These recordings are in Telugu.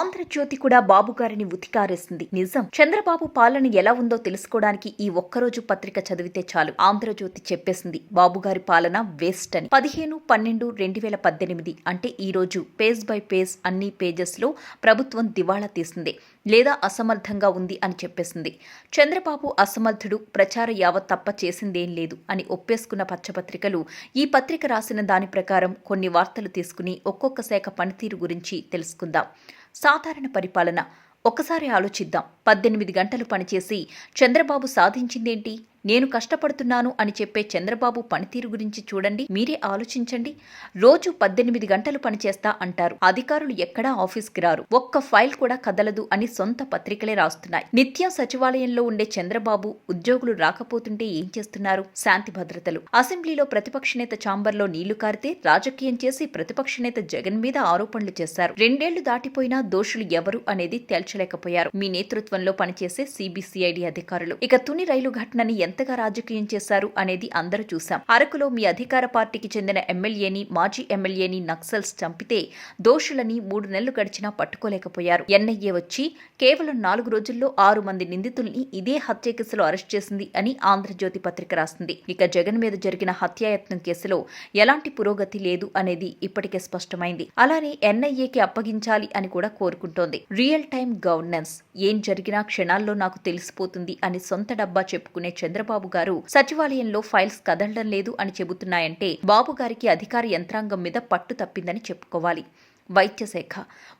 ఆంధ్రజ్యోతి కూడా బాబు గారిని ఉతికారేసింది. నిజం. చంద్రబాబు పాలన ఎలా ఉందో తెలుసుకోవడానికి ఈ ఒక్కరోజు పత్రిక చదివితే చాలు. ఆంధ్రజ్యోతి చెప్పేసింది బాబు గారి పాలన వేస్ట్ అని. పదిహేను పన్నెండు రెండు వేల పద్దెనిమిది అంటే ఈ రోజు పేజ్ బై పేజ్ అన్ని పేజెస్లో ప్రభుత్వం దివాళా తీసింది. లేదా అసమర్థంగా ఉంది అని చెప్పేసింది. చంద్రబాబు అసమర్థుడు ప్రచార యావత్ తప్ప చేసిందేం లేదు అని ఒప్పేసుకున్న పచ్చపత్రికలు ఈ పత్రిక రాసిన దాని ప్రకారం కొన్ని వార్తలు తీసుకుని ఒక్కొక్క శాఖ పనితీరు గురించి తెలుసుకుందాం. సాధారణ పరిపాలన. ఒక్కసారి ఆలోచిద్దాం. పద్దెనిమిది గంటలు పనిచేసి చంద్రబాబు సాధించిందేంటి? నేను కష్టపడుతున్నాను అని చెప్పే చంద్రబాబు పనితీరు గురించి చూడండి మీరే ఆలోచించండి. రోజు పద్దెనిమిది గంటలు పనిచేస్తా అంటారు. అధికారులు ఎక్కడా ఆఫీస్కి రారు. ఒక్క ఫైల్ కూడా కదలదు అని సొంత పత్రికలే రాస్తున్నాయి. నిత్యం సచివాలయంలో ఉండే చంద్రబాబు ఉద్యోగులు రాకపోతుంటే ఏం చేస్తున్నారు? శాంతి భద్రతలు. అసెంబ్లీలో ప్రతిపక్ష నేత ఛాంబర్లో నీళ్ళు కారితే రాజకీయం చేసి ప్రతిపక్ష నేత జగన్ మీద ఆరోపణలు చేశారు. రెండేళ్ళు దాటిపోయినా దోషులు ఎవరు అనేది తేల్చలేకపోయారు. మీ నేతృత్వం ప్రభుత్వంలో పనిచేసే సిబిసిఐడి అధికారులు. ఇక తుని రైలు ఘటనని ఎంతగా రాజకీయం చేశారు అనేది అందరూ చూశాం. అరకులో మీ అధికార పార్టీకి చెందిన ఎమ్మెల్యేని మాజీ ఎమ్మెల్యేని నక్సల్స్ చంపితే దోషులని మూడు నెలలు గడిచినా పట్టుకోలేకపోయారు. ఎన్ఐఏ వచ్చి కేవలం నాలుగు రోజుల్లో ఆరు మంది నిందితుల్ని ఇదే హత్య కేసులో అరెస్ట్ చేసింది అని ఆంధ్రజ్యోతి పత్రిక రాసింది ఇక జగన్ మీద జరిగిన హత్యాయత్నం కేసులో ఎలాంటి పురోగతి లేదు అనేది ఇప్పటికే స్పష్టమైంది. అలానే ఎన్ఐఏకి అప్పగించాలి అని కూడా కోరుకుంటోంది. రియల్ టైం గవర్నెన్స్ ఏం జరిగినా క్షణాల్లో నాకు తెలిసిపోతుంది అని సొంత డబ్బా చెప్పుకునే చంద్రబాబు గారు సచివాలయంలో ఫైల్స్ కదలడం లేదు అని చెబుతున్నాయంటే బాబు గారికి అధికార యంత్రాంగం మీద పట్టు తప్పిందని చెప్పుకోవాలి. వైద్య శాఖ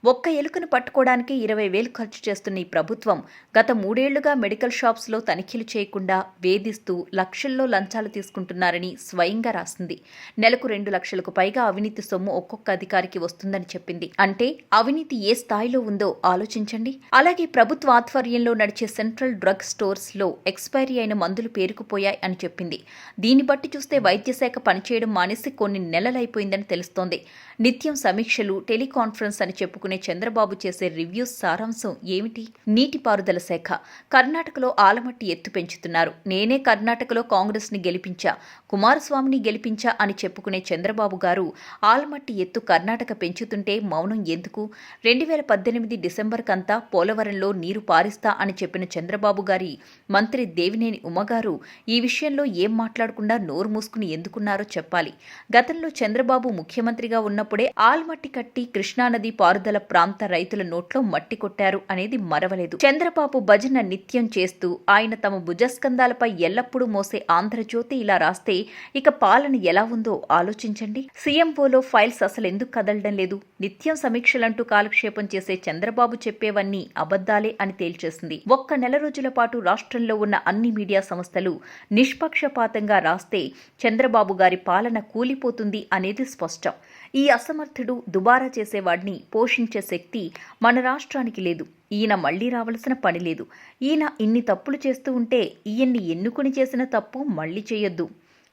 ఒక్క ఎలుకను పట్టుకోవడానికి ఇరవై వేలు ఖర్చు చేస్తున్న ఈ ప్రభుత్వం గత మూడేళ్ళుగా మెడికల్ షాప్స్లో తనిఖీలు చేయకుండా వేధిస్తూ లక్షల్లో లంచాలు తీసుకుంటున్నారని స్వయంగా రాసింది. నెలకు రెండు లక్షలకు పైగా అవినీతి సొమ్ము ఒక్కొక్క అధికారికి వస్తుందని చెప్పింది. అంటే అవినీతి ఏ స్థాయిలో ఉందో ఆలోచించండి. అలాగే ప్రభుత్వ ఆధ్వర్యంలో నడిచే సెంట్రల్ డ్రగ్ స్టోర్స్లో ఎక్స్పైరీ అయిన మందులు పేరుకుపోయాయి అని చెప్పింది. దీన్ని బట్టి చూస్తే వైద్యశాఖ పనిచేయడం మానేసి కొన్ని నెలలైపోయిందని తెలుస్తోంది. నిత్యం సమీక్షలు టెలికాన్ఫరెన్స్ అని చెప్పుకునే చంద్రబాబు చేసే రివ్యూస్ సారాంశం ఏమిటి? నీటిపారుదల శాఖ. కర్ణాటకలో ఆలమట్టి ఎత్తు పెంచుతున్నారు. నేనే కర్ణాటకలో కాంగ్రెస్ని గెలిపించా. కుమారస్వామిని గెలిపించా అని చెప్పుకునే చంద్రబాబు గారు ఆలమట్టి ఎత్తు కర్ణాటక పెంచుతుంటే మౌనం ఎందుకు? రెండు వేల పద్దెనిమిది డిసెంబర్ కంతా పోలవరంలో నీరు పారిస్తా అని చెప్పిన చంద్రబాబు గారి మంత్రి దేవినేని ఉమగారు ఈ విషయంలో ఏం మాట్లాడకుండా నోరు మూసుకుని ఎందుకున్నారో చెప్పాలి. గతంలో చంద్రబాబు ముఖ్యమంత్రిగా ఉన్నప్పుడే ఆల్మట్టి కట్టి కృష్ణానది పారుదల ప్రాంత రైతుల నోట్లో మట్టి కొట్టారు అనేది మరవలేదు. చంద్రబాబు భజన నిత్యం చేస్తూ ఆయన తమ భుజస్కంధాలపై ఎల్లప్పుడూ మోసే ఆంధ్రజ్యోతి ఇలా రాస్తే ఇక పాలన ఎలా ఉందో ఆలోచించండి. సీఎంఓలో ఫైల్స్ అసలు ఎందుకు కదలడం లేదు? నిత్యం సమీక్షలంటూ కాలక్షేపం చేసే చంద్రబాబు చెప్పేవన్నీ అబద్దాలే అని తేల్చేసింది. ఒక్క నెల రోజుల పాటు రాష్ట్రంలో ఉన్న అన్ని మీడియా సంస్థలు నిష్పక్షపాతంగా రాస్తే చంద్రబాబు గారి పాలన కూలిపోతుంది అనేది స్పష్టం. ఈ అసమర్థుడు దుబారా చేసేవాడిని పోషించే శక్తి మన రాష్ట్రానికి లేదు. ఈయన మళ్ళీ రావలసిన పని లేదు. ఈయన ఇన్ని తప్పులు చేస్తూ ఉంటే ఈయన్ని ఎన్నుకుని చేసిన తప్పు మళ్ళీ చేయొద్దు.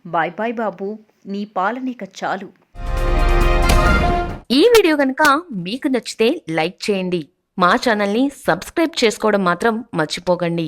బాయ్ బాయ్ బాబు నీ పాలనిక చాలు. ఈ వీడియో కనుక మీకు నచ్చితే లైక్ చేయండి. మా ఛానల్ని సబ్స్క్రైబ్ చేసుకోవడం మాత్రం మర్చిపోకండి.